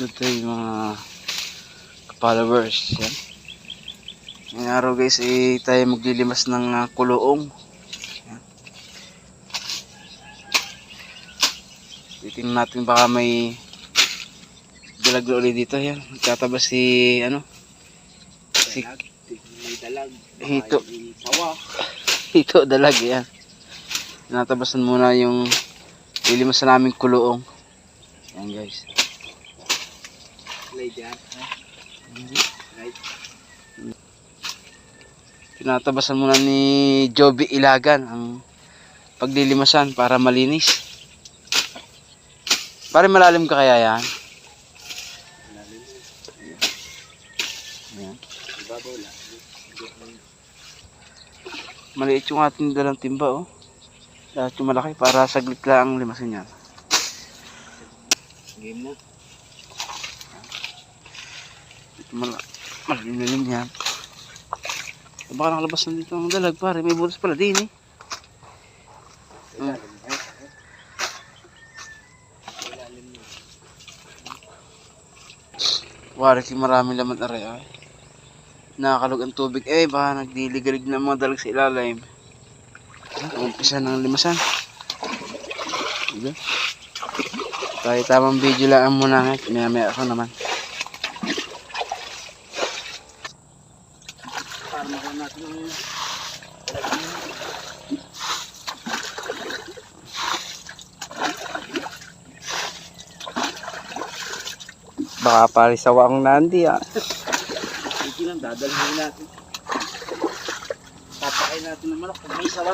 good day mga followers. Yan. Ngayong araw guys, eh, tayo maglilimas ng ah, kuloong. Yan. Titingnan natin baka may dalag na ulit dito. Yan. Tatabas si ano? Si May dalag. Hito. May sawa. Ito dalag yan. Tinatabasan muna yung lilimas na naming kuloong. Yan guys. Lay dyan. Right. Tinatabasan muna ni Joby Ilagan ang paglilimasan para malinis. Pare malalim ka kaya yan? Malalim. Ayan. Ibabaw lang. Maliit yung ating dalang timba oh. Lahat yung malaki para saglit lang ang limasin yan. Game na. Mal malalim yan. Eh, Baka nakalabas na dito ang dalag pare. May butas pala din eh. Hmm. Eh, eh. Na. Wari ki marami laman aray ay. Nakakalog ang tubig eh baka nagdiligalig na mga dalag sa ilalim. Umpisa ng limasan. Diba? Tayo tamang video lang muna nga. Maya maya ako naman. Para makuha natin ang Baka pare sawa ang nandi ah. Sige lang, dadalhin natin. Papakain natin ng manok kung may sawa.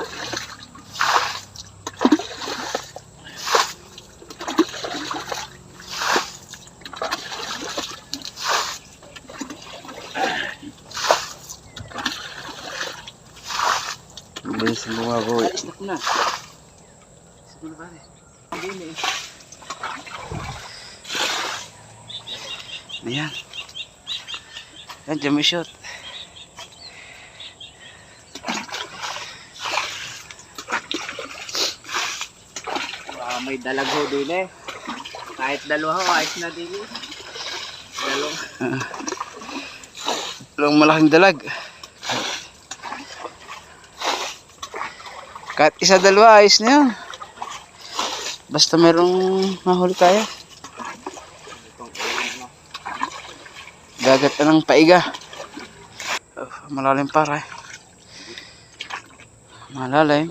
Bilis mga boy. Alis na ko na. Sige na pare. Hindi eh. Ayan. Ayan, dyan may shot. Ah, may dalag ho din eh. Kahit dalawa ayos na din eh. Dalawa. Walang malaking dalag. Kahit isa dalawa, ayos na yun. Basta merong mahuli tayo. Gagat na ng paiga. Oh, malalim para eh. Malalim.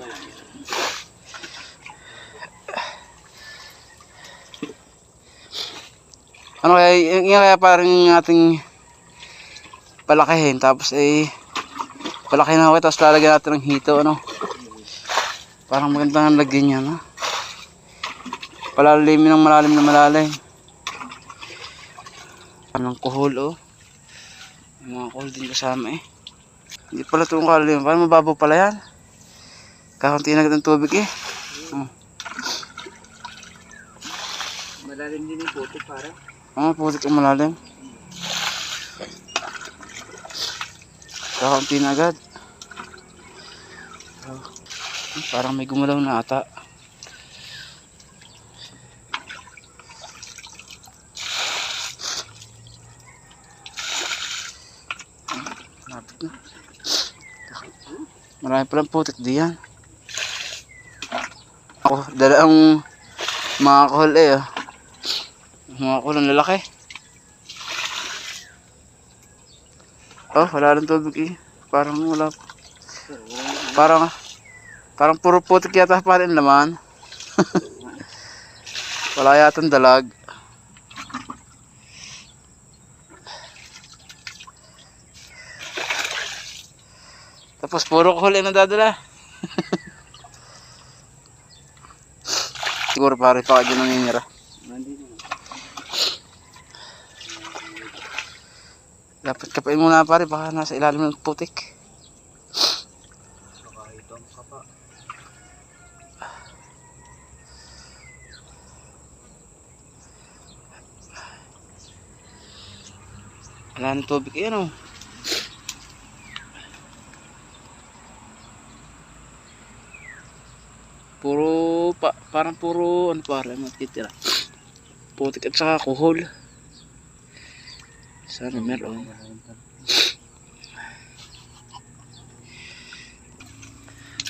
Ano kaya, yung kaya parang ating palakihin tapos eh palakihin na ako tapos lalagyan natin ng hito ano parang maganda ang lagyan niya no palalimin ng malalim na malalim anong kuhol oh May mga kuhol din kasama eh hindi pala itong kalalim parang mababaw pala yan kakunti na agad ng tubig eh oh. Malalim din yung puto para. Ah, putik ang malalim. Kakaunti na agad. Oh, parang may gumalaw na ata. Lapit na. Marami palang putik diyan. Ako, dala ang mga kahol eh. Oh. Mga kulang lalaki. Oh, wala rin tubig eh. Parang wala. Parang, parang puro putik yata pa rin naman. wala yata dalag. Tapos puro huli na dadala. Siguro pare pa dyan nangingira. Dapat kapain muna pare, baka nasa ilalim ng putik. Baka ito ang kapa. Wala nang tubig yan oh. Puro, pa, parang puro, ano pare, matitira. Putik at saka kuhol. Sana meron.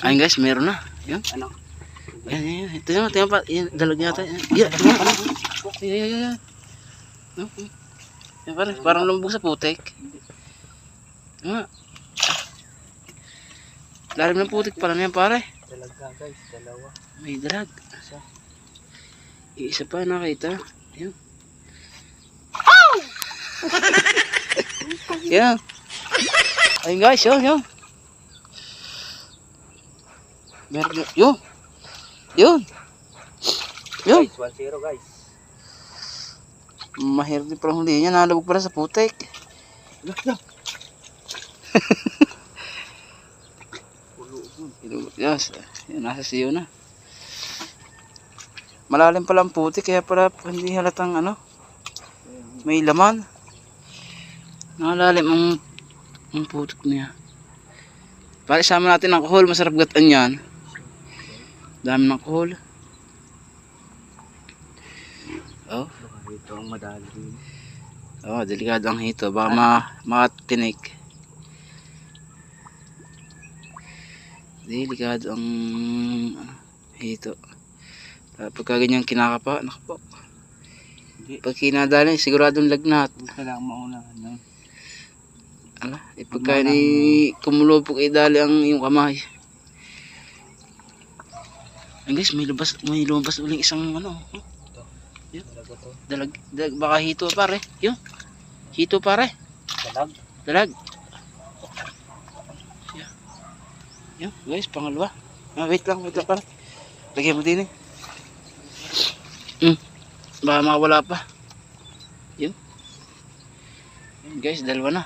Ayun guys, meron na. Yan. Ano? Yan, yan, yan. Ito yun, tingnan pa. Yan, dalag yata. Yan, yan, yan. Yan, yan, yan, Yan, pare, parang lumbog sa putik. Nga. Lalim ng putik pala na yan, pare. Talaga guys, dalawa. May dalag. Isa. Isa pa nakita. Yan. Yan. Ayun guys, yun, yun. Meron. Yun. Yun. Yun. Guys, 1-0 guys. Mahirap din parang huli niya. Nalabog pala sa putik. Yes. Yan, nasa siyo na. Malalim pala ang putik. Kaya pala hindi halatang ano. May laman. Nakalalim ang, ang putik niya. Para isama natin ang alcohol. Masarap gatan yan. Dami ng alcohol. Oh. Ito ang madali din. Oh, delikado ang hito. Baka ma matinik. Delikado ang hito. Ah, Pagka ganyan kinakapa. Hindi. Pag kinadali, siguradong lagnat. Kailangan mauna. No? Ala, eh, pagka ni kumulupok idali ang iyong kamay. Ay guys, may lumabas, may lumabas uling isang ano, oh, To. dalag, dalag, baka hito pare. Yun, hito pare. Dalag. Dalag. Yan. Yan, guys, pangalawa. Ah, wait lang, wait lang pala. Lagyan mo din eh. Hmm. Baka makawala pa. Yun. Yan, guys, dalawa na.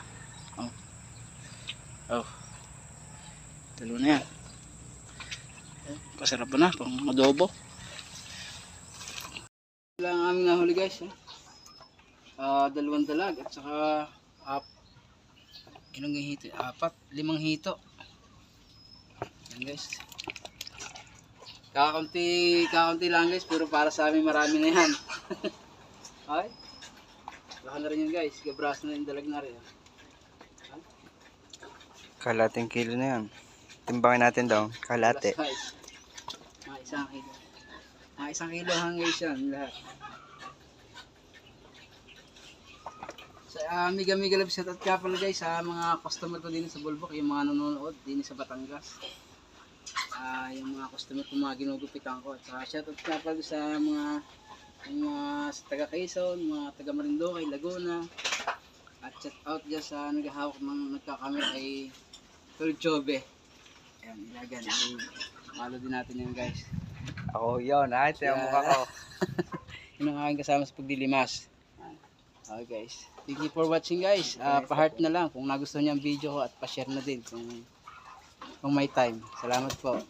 Oh. Oh. Dalawa na yan. Pasarap pa na, pang adobo. Aming nahuli guys. Eh. Ah, dalawang dalag at saka ap ilang hito? Apat, limang hito. Yan guys. Kakaunti, kakaunti lang guys, pero para sa amin marami na yan. Ay. Baka na rin yun guys, gabras na yung dalag na rin. Kalating kilo na yan. Timbangin natin daw. Kalate. Mga isang kilo. Mga isang kilo hanggang yan lahat. Sa uh, Mega Mega Love shout out ka pala guys sa mga customer ko din sa Bulbok, yung mga nanonood din sa Batangas. Ah, yung mga customer ko mga ginugupitan ko. At saka shout out ka pala sa mga yung mga sa taga Quezon, mga taga Marinduque, Laguna. At shout out dyan sa naghahawak ng nagkakamera ay Tol Chobe. Ayan, ilagan. Follow din natin yan guys. Ako yun. Ay, ito yung mukha ko. Yun ang aking kasama sa pagdilimas. Okay guys. Thank you for watching guys. Ah, pa-heart na lang kung nagustuhan niyo ang video ko at pa-share na din kung kung may time. Salamat po.